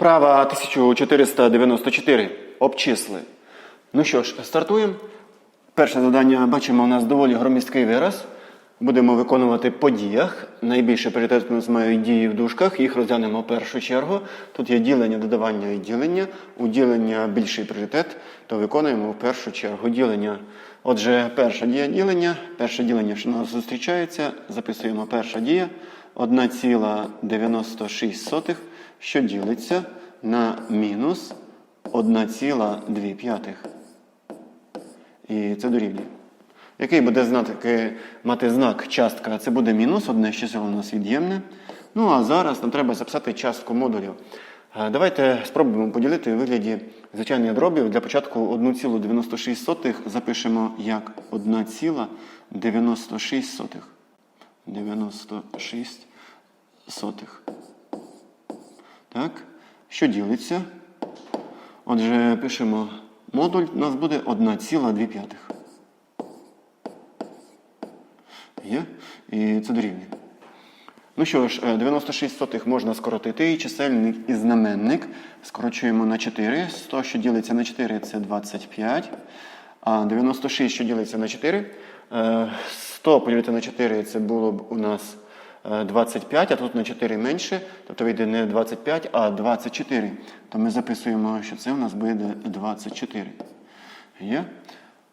Вправа 1494. Обчисли. Ну що ж, стартуємо. Перше завдання бачимо, у нас доволі громісткий вираз. Будемо виконувати по діях. Найбільше пріоритет у нас мають дії в дужках. Їх розглянемо в першу чергу. Тут є ділення, додавання і ділення. У ділення більший пріоритет, то виконуємо в першу чергу ділення. Отже, перша дія ділення. Перше ділення, що у нас зустрічається, записуємо перша дія 1,96, що ділиться на мінус 1,2. І це дорівнює. Який буде знати, мати знак частка? Це буде мінус, одне чисел у нас від'ємне. Ну а зараз нам треба записати частку модулів. Е, Давайте спробуємо поділити у вигляді звичайних дробів. Для початку 1,96 запишемо як 1,96. 96 сотих. Так, що ділиться? Отже, пишемо модуль, у нас буде 1,2. Є? І це дорівнює. Ну що ж, е, 96 сотих можна скоротити, і чисельник і знаменник скорочуємо на 4. 100, що ділиться на 4, це 25. А 96, що ділиться на 4. е, 100 поділити на 4, це було б у нас е, 25, а тут на 4 менше, тобто вийде не 25, а 24. То ми записуємо, що це у нас буде 24. Є?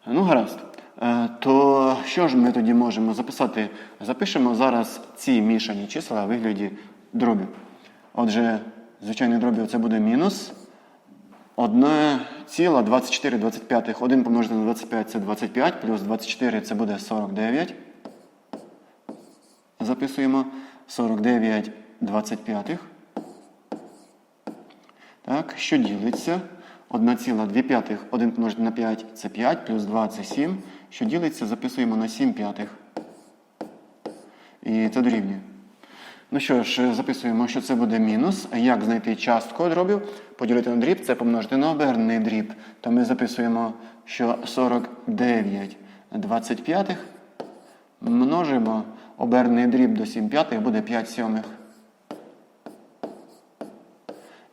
Ну, гаразд. Е, То що ж ми тоді можемо записати? Запишемо зараз ці мішані числа у вигляді дробів. Отже, звичайних дробів це буде мінус 1,2425. 1 помножити на 25 це 25, плюс 24 це буде 49. Записуємо 49 25. Так, що ділиться? 1,2 1 помножити на 5 це 5, плюс 2 це 7. Що ділиться, записуємо на 7 п'ятих. І це дорівнює. Ну що ж, записуємо, що це буде мінус. Як знайти частку дробів? Поділити на дріб це помножити на обернений дріб. То ми записуємо, що 49 25 множимо обернений дріб до 7 п'ятих буде 5 сьомих.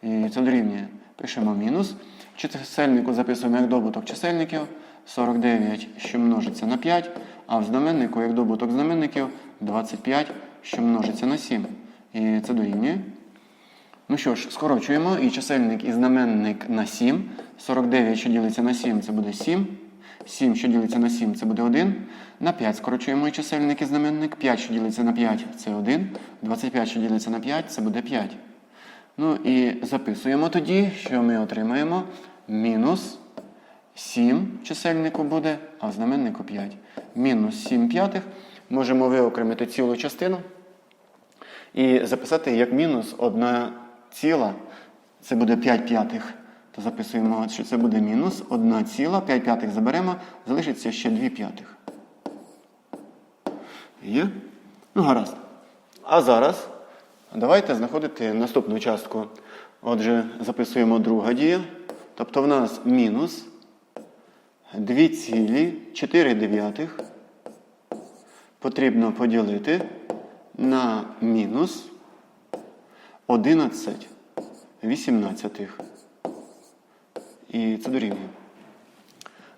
І це дорівнює. Пишемо мінус. Чисельнику записуємо як добуток чисельників 49, що множиться на 5, а в знаменнику як добуток знаменників 25, що множиться на 7. І це дорівнює. Ну що ж, скорочуємо і чисельник і знаменник на 7. 49, що ділиться на 7, це буде 7. 7, що ділиться на 7, це буде 1. На 5 скорочуємо чисельник і знаменник. 5, що ділиться на 5, це 1. 25, що ділиться на 5, це буде 5. Ну і записуємо тоді, що ми отримаємо мінус 7 чисельнику буде, а знаменнику 5. Мінус 7 п'ятих. Можемо виокремити цілу частину і записати як мінус 1 ціла. Це буде 5 п'ятих. То записуємо, що це буде мінус 1 ціла, 5 п'ятих заберемо, залишиться ще 2 п'ятих. Є? Ну, гаразд. А зараз давайте знаходити наступну частку. Отже, записуємо друга дія. Тобто в нас мінус 2,4 потрібно поділити на мінус 11 вісімнадцятих. І це дорівнює.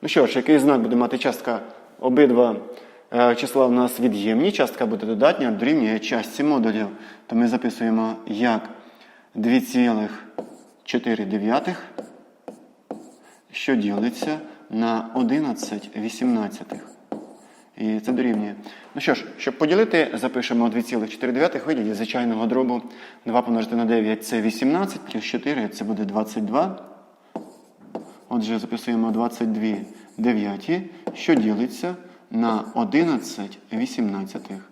Ну що ж, який знак буде мати частка обидва е, числа у нас від'ємні, частка буде додатня, дорівнює частці модулів. То ми записуємо як 2,4, що ділиться на 11 вісімнадцятих. І це дорівнює. Ну що ж, щоб поділити, запишемо 2,4 вигляді звичайного дробу. 2 помножити на 9 це 18, плюс 4 це буде 22. Отже, записуємо 22 дев'яті, що ділиться на 11 вісімнадцятих.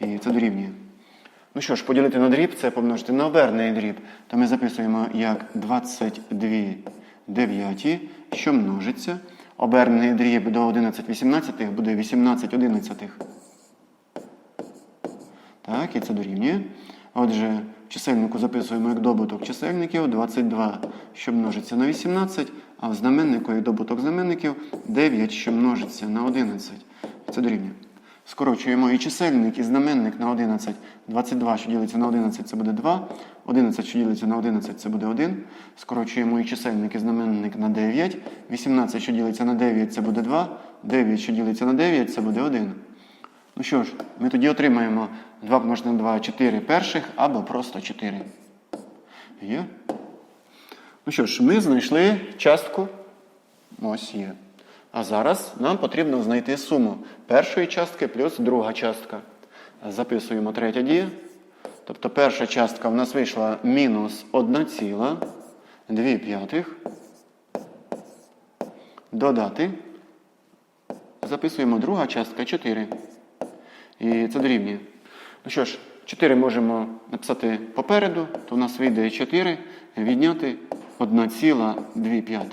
І це дорівнює. Ну що ж, поділити на дріб це помножити на обернений дріб. То ми записуємо як 22 дев'яті, що множиться. Обернений дріб до 11 вісімнадцятих буде 18 одинадцятих. Так, і це дорівнює. Отже, чисельнику записуємо як добуток чисельників 22, що множиться на 18, а в знаменнику як добуток знаменників 9, що множиться на 11. Це дорівнює. Скорочуємо і чисельник, і знаменник на 11. 22, що ділиться на 11, це буде 2. 11, що ділиться на 11, це буде 1. Скорочуємо і чисельник, і знаменник на 9. 18, що ділиться на 9, це буде 2. 9, що ділиться на 9, це буде 1. Ну що ж, ми тоді отримаємо 2 помножити на 2 4 перших або просто 4. Є? Ну що ж, ми знайшли частку. Ось є. А зараз нам потрібно знайти суму першої частки плюс друга частка. Записуємо третя дія. Тобто перша частка в нас вийшла мінус 1,2 п'ятих. Додати. Записуємо друга частка 4. І це дорівнює. Ну що ж, 4 можемо написати попереду, то у нас вийде 4 відняти 1,2.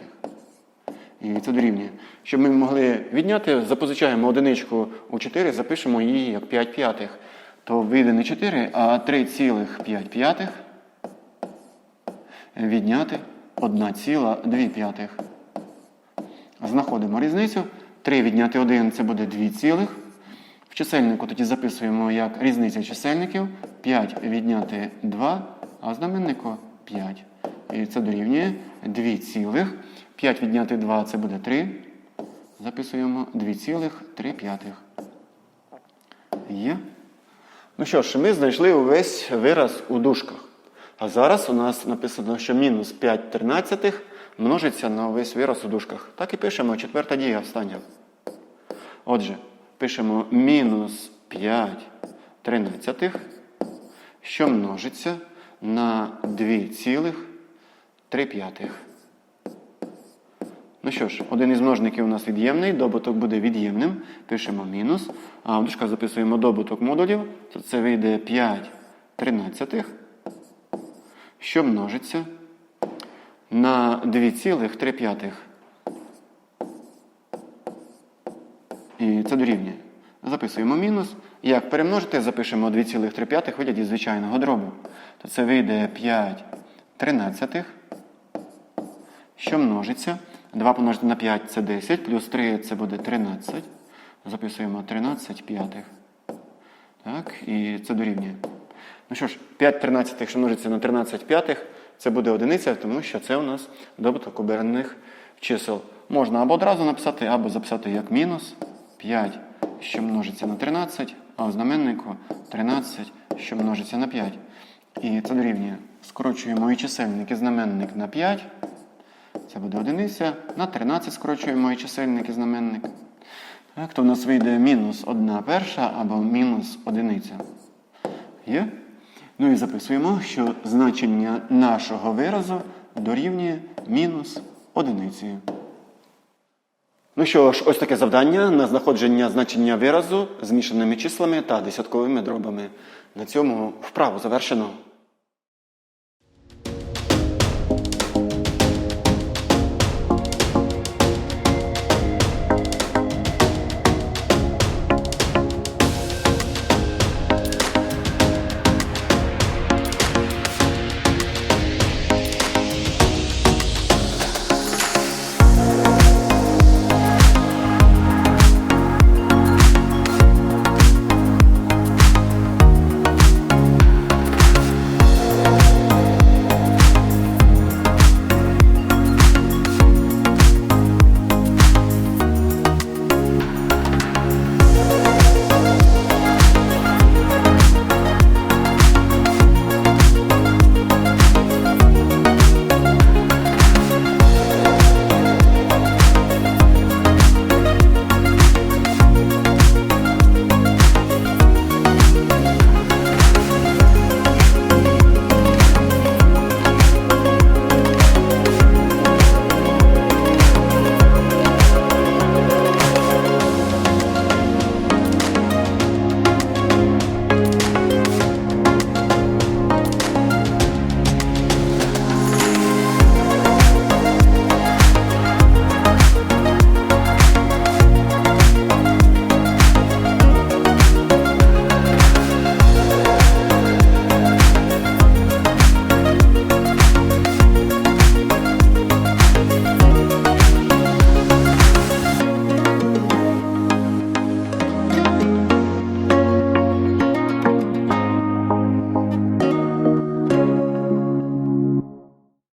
І це дорівнює. Щоб ми могли відняти, запозичаємо одиничку у 4, запишемо її як 5 п'ятих. То вийде не 4, а 3,5 п'ятих відняти 1,2 п'ятих. Знаходимо різницю. 3 відняти 1 це буде 2 цілих. Чисельнику тоді записуємо як різниця чисельників. 5 відняти 2, а знаменнику 5. І це дорівнює 2 цілих. 5 відняти 2 це буде 3. Записуємо 2,3 п'ятих. Є. Ну що ж, ми знайшли увесь вираз у дужках. А зараз у нас написано, що мінус 5 тринадцятих множиться на увесь вираз у дужках. Так і пишемо четверта дія остання. Отже, пишемо мінус 5 тринадцятих, що множиться на 2,3 п'ятих. Ну що ж, один із множників у нас від'ємний, добуток буде від'ємним. Пишемо мінус. А в дужках записуємо добуток модулів. То це вийде 5 тринадцятих, що множиться на 2,3 п'ятих. І це дорівнює. Записуємо мінус. Як перемножити, запишемо 2,3 п'ятих в вигляді звичайного дробу. То це вийде 5 тринадцятих, що множиться. 2 помножити на 5 це 10, плюс 3 це буде 13. Записуємо 13 п'ятих. Так, і це дорівнює. Ну що ж, 5 тринадцятих, що множиться на 13 п'ятих, це буде одиниця, тому що це у нас добуток обернених чисел. Можна або одразу написати, або записати як мінус 5, що множиться на 13, а в знаменнику 13, що множиться на 5. І це дорівнює. Скорочуємо і чисельник, і знаменник на 5. Це буде одиниця. На 13 скорочуємо і чисельник і знаменник. Так, то в нас вийде мінус 1 перша або мінус одиниця. Є? Ну і записуємо, що значення нашого виразу дорівнює мінус одиниці. Ну що ж, ось таке завдання на знаходження значення виразу змішаними числами та десятковими дробами. На цьому вправу завершено.